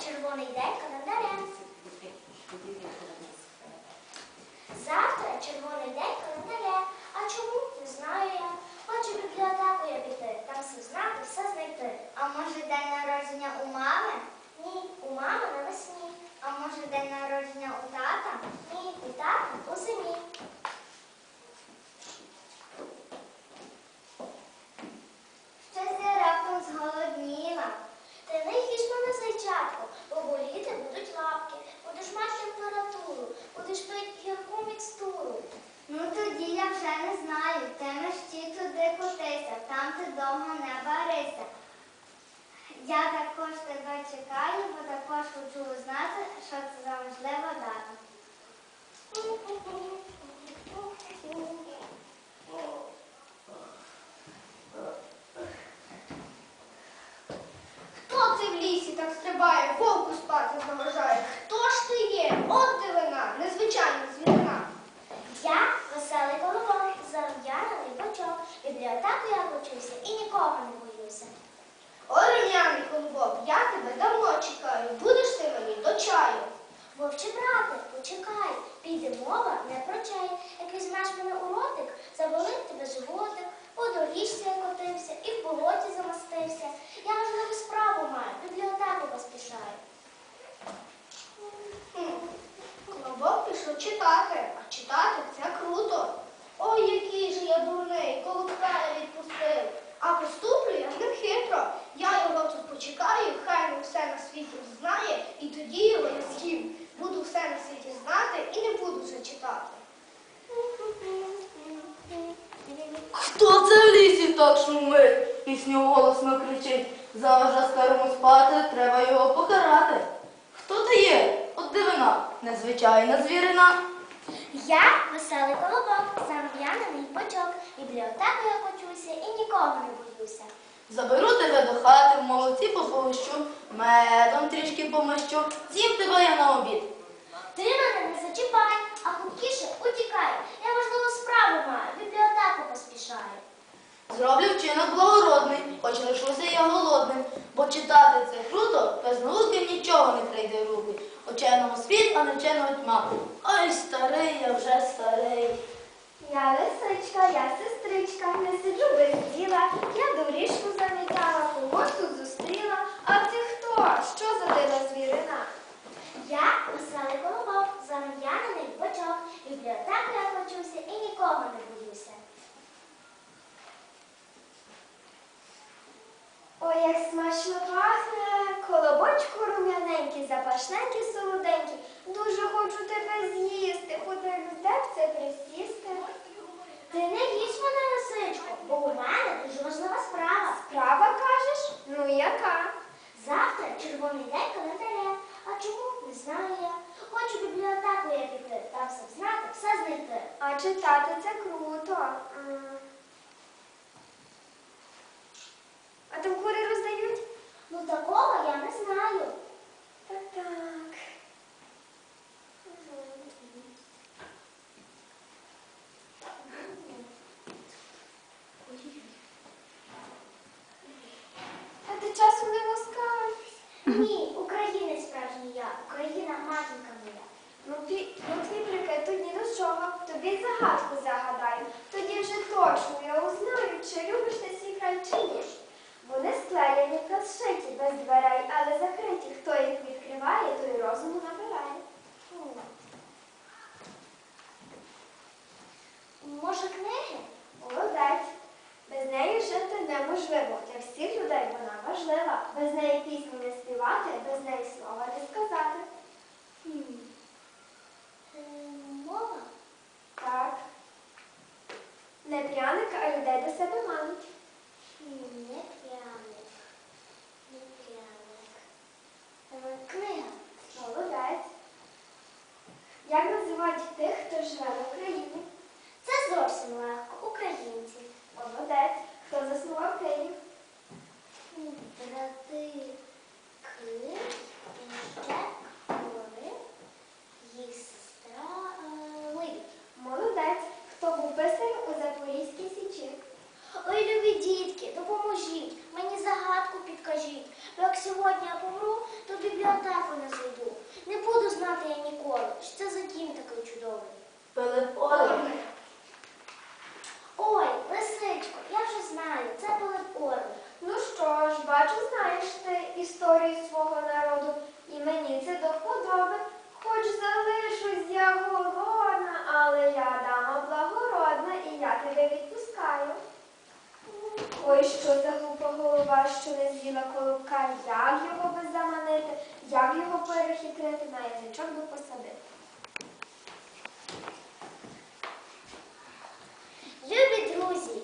червоний день календаря. Завтра червоний день календаря. А чому? Не знаю я. Хочу в бібліотеку я піти, там все знати, все знайти. А може день народження у мами? Ні, у мами навесні. А може день народження у тата? Ні, і так у зимі. Вже не знаю. Ти мерщі туди котися, там ти довго не барися. Я також тебе чекаю, бо також хочу узнати, що це за важлива дата. Хто це в лісі так стрибає, вовку спати заважає? Хто ж ти є? От дивина, незвичайна звірина. Я веселий колобок, зарум'яний бочок. В бібліотеку я почуся і нікого не боюся. Оленяний колобок, я тебе давно чекаю. Будеш ти мені до чаю. Вовче брате, почекай, піде мова не про чай. Як візьмеш мене у ротик, заболить тебе животик, по доріжці я котився і в болоті замостився. Я важливу справу маю, бібліотеку поспішаю. Колобок пішов читати, а читати це круто. Ой, який же я дурний, колобка я відпустив. А поступлю я не хитро. Я його тут почекаю, хай він все на світі знає, і тоді його я з'їм. Буду все на світі знати і не читати. Хто це в лісі так шумить? Пісню голосно кричить. Заважа старому спати, треба його покарати. Хто ти є? От дивина, незвичайна звірина. Я веселий колобок, зарум'яний бочок. В бібліотеку я почуся і нікого не боюся. Заберу тебе до хати, в молоці пополощу, медом трішки помащу, з'їм тебе я на обід. Ти мене не зачіпай, а хутніше утікай. Я важливу справу маю, в бібліотеку поспішаю. Зроблю вчинок благородний, хоч лишуся я голодним, бо читати це круто, без науки нічого не прийде в руки. Ученому світ, а не вченого тьма. Ой, старий, я вже старий. Я лисичка, я сестричка, не сиджу без діла, я доріжку замітала, когось тут зустріла. А ти хто? Що за дива звірина? Я веселий колобок, зарум'яний бочок. Бібліотеку я почуся і нікого не боюся. Ой, як смачно пахне, колобочку рум'яненький, запашненький, солоденький. Дуже хочу тебе з'їсти, де б це присісти. Ти не їж мене, лисичко, бо у мене дуже важлива справа. Справа кажеш? Ну яка? Завтра червоний день календаря. Не знаю я. Хочу бібліотеку я піти, там все знати, все знайти. А читати це круто. А там кури роздають? Ну такого я не знаю. Так так. А ти часом не москаль? Ні, українець справжній я, Україна матінка моя. Ну, пі- ну твій прикид тут ні до чого. Тобі загадку загадаю. Тоді вже точно я узнаю, чи любиш ти свій край чи ні. Вони склеєні та зшиті без дверей, але закриті. Хто їх відкриває, той розуму набирає. Може, книги? Молодець. Без неї жити неможливо. Для всіх людей вона важлива. Без неї пісню не співати, без неї слова не сказати. Хм. Е, Мова? Так. Не пряника, а людей до себе манить. Пилипон, що за кінь такий чудовий? Пилипон. Ой, лисичко, я вже знаю, це Пилипон. Ну що ж, бачу, знаєш ти історію свого народу. І мені це до вподоби. Хоч залишусь я голодна, але я дама благородна і я тебе відпускаю. Ой, що за глупа голова, що не з'їла колобка, як його би заманити, як його перехитрити, на язичок би посадити. Любі друзі,